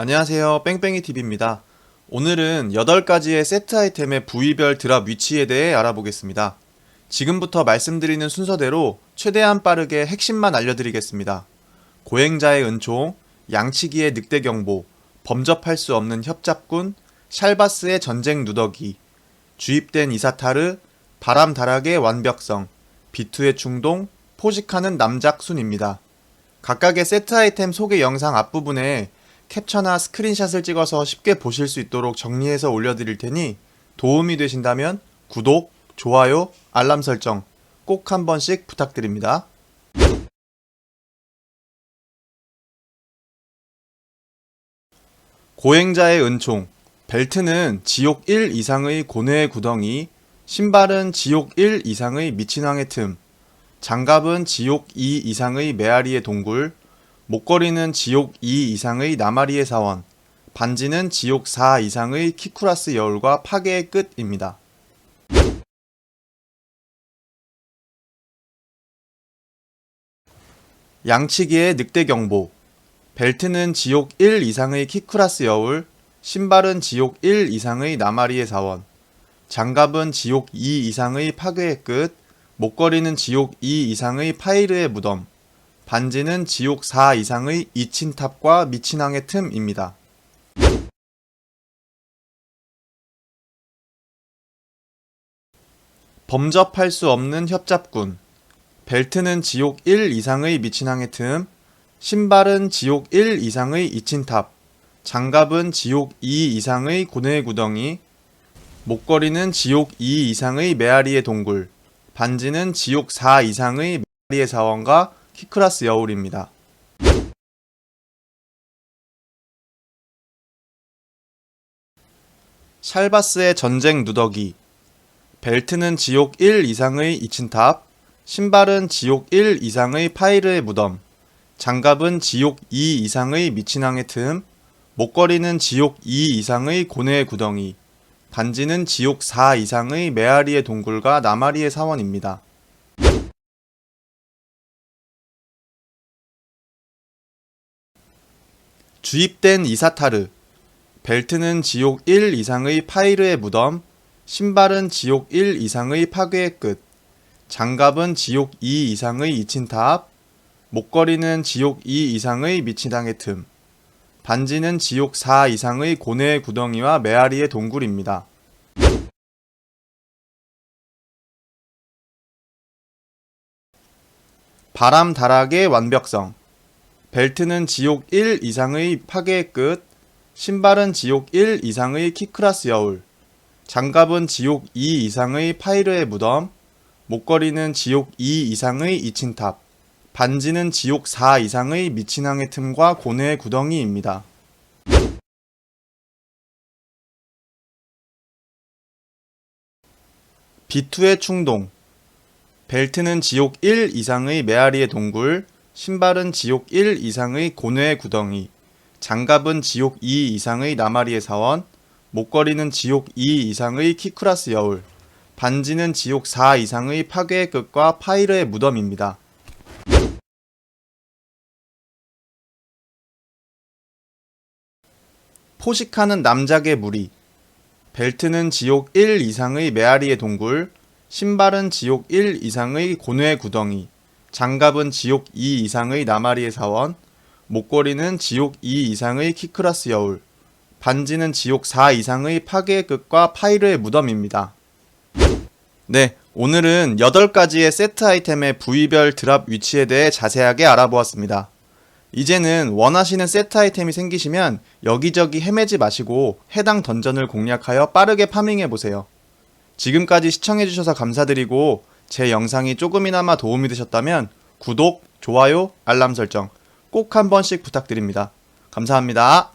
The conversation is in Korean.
안녕하세요. 뺑뺑이TV입니다. 오늘은 8가지의 세트 아이템의 부위별 드랍 위치에 대해 알아보겠습니다. 지금부터 말씀드리는 순서대로 최대한 빠르게 핵심만 알려드리겠습니다. 고행자의 은총, 양치기의 늑대 경보, 범접할 수 없는 협잡군, 샬바스의 전쟁 누더기, 주입된 이사타르, 바람 다락의 완벽성, 비투의 충동, 포식하는 남작순입니다. 각각의 세트 아이템 소개 영상 앞부분에 캡처나 스크린샷을 찍어서 쉽게 보실 수 있도록 정리해서 올려드릴 테니 도움이 되신다면 구독, 좋아요, 알람 설정 꼭 한 번씩 부탁드립니다. 고행자의 은총 벨트는 지옥 1 이상의 고뇌의 구덩이 신발은 지옥 1 이상의 미친 왕의 틈 장갑은 지옥 2 이상의 메아리의 동굴 목걸이는 지옥 2 이상의 나마리의 사원, 반지는 지옥 4 이상의 키쿠라스 여울과 파괴의 끝입니다. 양치기의 늑대 경보, 벨트는 지옥 1 이상의 키쿠라스 여울, 신발은 지옥 1 이상의 나마리의 사원, 장갑은 지옥 2 이상의 파괴의 끝, 목걸이는 지옥 2 이상의 파이르의 무덤, 반지는 지옥 4 이상의 이친탑과 미친항의 틈입니다. 범접할 수 없는 협잡군. 벨트는 지옥 1 이상의 미친항의 틈, 신발은 지옥 1 이상의 이친탑, 장갑은 지옥 2 이상의 고뇌의 구덩이, 목걸이는 지옥 2 이상의 메아리의 동굴, 반지는 지옥 4 이상의 메아리의 사원과 키크라스 여울입니다. 샬바스의 전쟁 누더기 벨트는 지옥 1 이상의 이친탑 신발은 지옥 1 이상의 파이르의 무덤 장갑은 지옥 2 이상의 미친항의 틈 목걸이는 지옥 2 이상의 고뇌의 구덩이 반지는 지옥 4 이상의 메아리의 동굴과 나마리의 사원입니다. 주입된 이사타르 벨트는 지옥 1 이상의 파이르의 무덤 신발은 지옥 1 이상의 파괴의 끝 장갑은 지옥 2 이상의 이친탑 목걸이는 지옥 2 이상의 미치당의 틈 반지는 지옥 4 이상의 고뇌의 구덩이와 메아리의 동굴입니다. 바람 다락의 완벽성 벨트는 지옥 1 이상의 파괴의 끝, 신발은 지옥 1 이상의 키크라스 여울, 장갑은 지옥 2 이상의 파이르의 무덤, 목걸이는 지옥 2 이상의 이친탑, 반지는 지옥 4 이상의 미친항의 틈과 고뇌의 구덩이입니다. 비투의 충동 벨트는 지옥 1 이상의 메아리의 동굴, 신발은 지옥 1 이상의 고뇌의 구덩이, 장갑은 지옥 2 이상의 나마리의 사원, 목걸이는 지옥 2 이상의 키쿠라스 여울, 반지는 지옥 4 이상의 파괴의 끝과 파이르의 무덤입니다. 포식하는 남작의 무리 벨트는 지옥 1 이상의 메아리의 동굴, 신발은 지옥 1 이상의 고뇌의 구덩이, 장갑은 지옥 2 이상의 나마리의 사원, 목걸이는 지옥 2 이상의 키크라스 여울, 반지는 지옥 4 이상의 파괴의 끝과 파이르의 무덤입니다. 네, 오늘은 8가지의 세트 아이템의 부위별 드랍 위치에 대해 자세하게 알아보았습니다. 이제는 원하시는 세트 아이템이 생기시면 여기저기 헤매지 마시고 해당 던전을 공략하여 빠르게 파밍해보세요. 지금까지 시청해주셔서 감사드리고 제 영상이 조금이나마 도움이 되셨다면 구독, 좋아요, 알람 설정 꼭 한 번씩 부탁드립니다. 감사합니다.